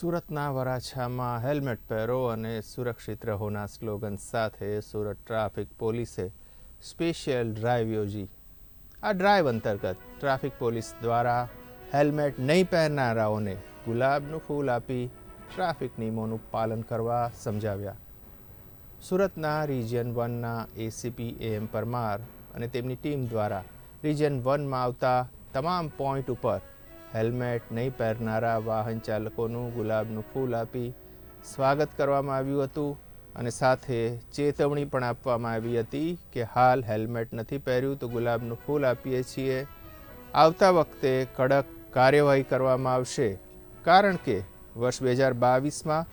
સુરતના વરાછામાં હેલ્મેટ પહેરો અને સુરક્ષિત રહોના સ્લોગન સાથે સુરત ટ્રાફિક પોલીસે સ્પેશિયલ ડ્રાઈવ યોજી. આ ડ્રાઈવ અંતર્ગત ટ્રાફિક પોલીસ દ્વારા હેલ્મેટ નહીં પહેરનારાઓને ગુલાબનું ફૂલ આપી ટ્રાફિક નિયમોનું પાલન કરવા સમજાવ્યા. સુરતના રિજિયન વનના એસીપી એમ પરમાર અને તેમની ટીમ દ્વારા રિજિયન વનમાં આવતા તમામ પોઈન્ટ ઉપર હેલ્મેટ નહીં પહેરનારા વાહન ચાલકોનું ગુલાબનું ફૂલ આપી સ્વાગત કરવામાં આવ્યું હતું અને સાથે ચેતવણી પણ આપવામાં આવી હતી કે હાલ હેલ્મેટ નથી પહેર્યું તો ગુલાબનું ફૂલ આપીએ છીએ. આવતા વખતે કડક કાર્યવાહી કરવામાં આવશે. કારણ કે વર્ષ બે હજાર બાવીસમાં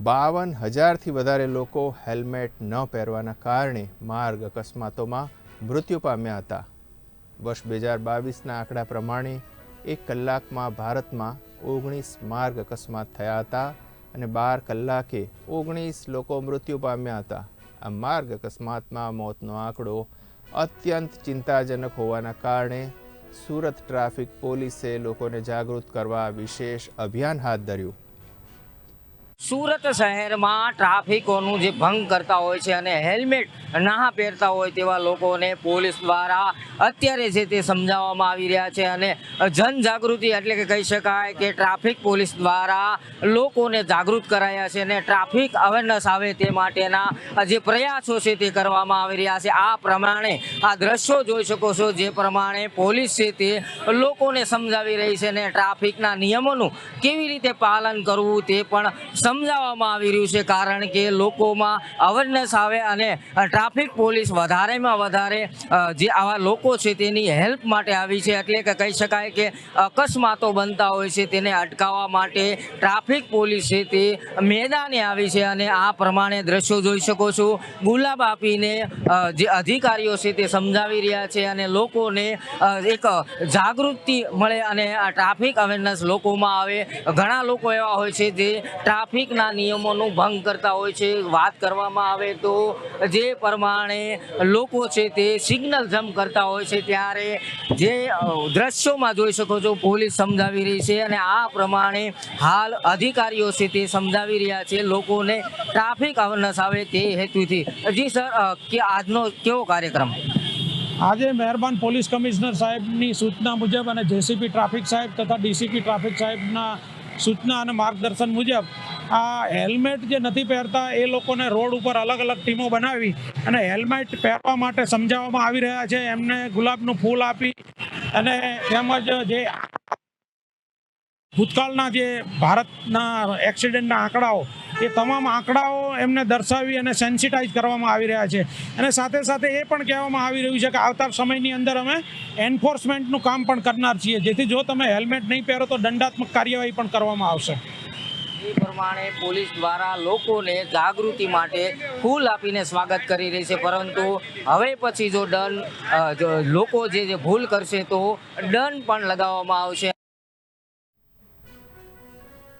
બાવન હજારથી વધારે લોકો હેલ્મેટ ન પહેરવાના કારણે માર્ગ અકસ્માતોમાં મૃત્યુ પામ્યા હતા. વર્ષ બે હજાર બાવીસના આંકડા પ્રમાણે એક કલાકમાં ભારતમાં ઓગણીસ માર્ગ અકસ્માત થયા હતા અને બાર કલાકે ઓગણીસ લોકો મૃત્યુ પામ્યા હતા. આ માર્ગ અકસ્માતમાં મોતનો આંકડો અત્યંત ચિંતાજનક હોવાના કારણે સુરત ટ્રાફિક પોલીસે લોકોને જાગૃત કરવા વિશેષ અભિયાન હાથ ધર્યું. સુરત શહેરમાં ટ્રાફિકોનું જે ભંગ કરતા હોય છે અને હેલ્મેટ ના પહેરતા હોય તેવા લોકોને પોલીસ દ્વારા અત્યારે છે તે સમજાવવામાં આવી રહ્યા છે અને જનજાગૃતિ એટલે કે કહી શકાય કે ટ્રાફિક પોલીસ દ્વારા લોકોને જાગૃત કરાયા છે અને ટ્રાફિક અવેરનેસ આવે તે માટેના જે પ્રયાસો છે તે કરવામાં આવી રહ્યા છે. આ પ્રમાણે આ દ્રશ્યો જોઈ શકો છો જે પ્રમાણે પોલીસ છે તે લોકોને સમજાવી રહી છે અને ટ્રાફિકના નિયમોનું કેવી રીતે પાલન કરવું તે પણ સમજાવવામાં આવી રહ્યું છે કારણ કે લોકોમાં અવેરનેસ આવે અને ટ્રાફિક પોલીસ વધારેમાં વધારે જે આવા લોકો છે તેની હેલ્પ માટે આવી છે. એટલે કે કહી શકાય કે અકસ્માતો બનતા હોય છે તેને અટકાવવા માટે ટ્રાફિક પોલીસ છે તે મેદાને આવી છે અને આ પ્રમાણે દ્રશ્યો જોઈ શકો છો. ગુલાબ આપીને જે અધિકારીઓ છે તે સમજાવી રહ્યા છે અને લોકોને એક જાગૃતિ મળે અને આ ટ્રાફિક અવેરનેસ લોકોમાં આવે. ઘણા લોકો એવા હોય છે જે ટ્રાફિકના નિયમોનો ભંગ કરતા હોય છે, વાત કરવામાં આવે તો જે પ્રમાણે લોકો છે તે સિગ્નલ જમ્પ કરતા હોય છે ત્યારે જે દ્રશ્યોમાં જોઈ શકો છો પોલીસ સમજાવી રહી છે અને આ પ્રમાણે હાલ અધિકારીઓ છે તે સમજાવી રહ્યા છે લોકોને ટ્રાફિક અવેરનેસ આવે તે હેતુથી. જી સર કે આજનો કેવો કાર્યક્રમ? આજે મહેરબાન પોલીસ કમિશનર સાહેબની સૂચના મુજબ અને જેસીપી ટ્રાફિક સાહેબ તથા ડીસીપી ટ્રાફિક સાહેબના સૂચના અને માર્ગદર્શન મુજબ આ હેલ્મેટ જે નથી પહેરતા, એ લોકોને રોડ ઉપર અલગ અલગ ટીમો બનાવી અને હેલ્મેટ પહેરવા માટે સમજાવવામાં આવી રહ્યા છે. એમને ગુલાબનું ફૂલ આપી અને તેમજ જે ભૂતકાળના જે ભારતના એક્સિડન્ટના આંકડાઓ, એ તમામ આંકડાઓ એમને દર્શાવી અને સેન્સિટાઇઝ કરવામાં આવી રહ્યા છે. અને સાથે સાથે એ પણ કહેવામાં આવી રહ્યું છે કે આવતા સમયની અંદર અમે એન્ફોર્સમેન્ટનું કામ પણ કરનાર છીએ. જેથી જો તમે હેલ્મેટ નહીં પહેરો તો દંડાત્મક કાર્યવાહી પણ કરવામાં આવશે. પ્રમાણે પોલીસ દ્વારા લોકોને જાગૃતિ માટે ફૂલ આપીને સ્વાગત કરી રહી છે. પરંતુ હવે પછી જો દંડ લોકો જે ભૂલ કરશે તો દંડ પણ લગાવવામાં આવશે.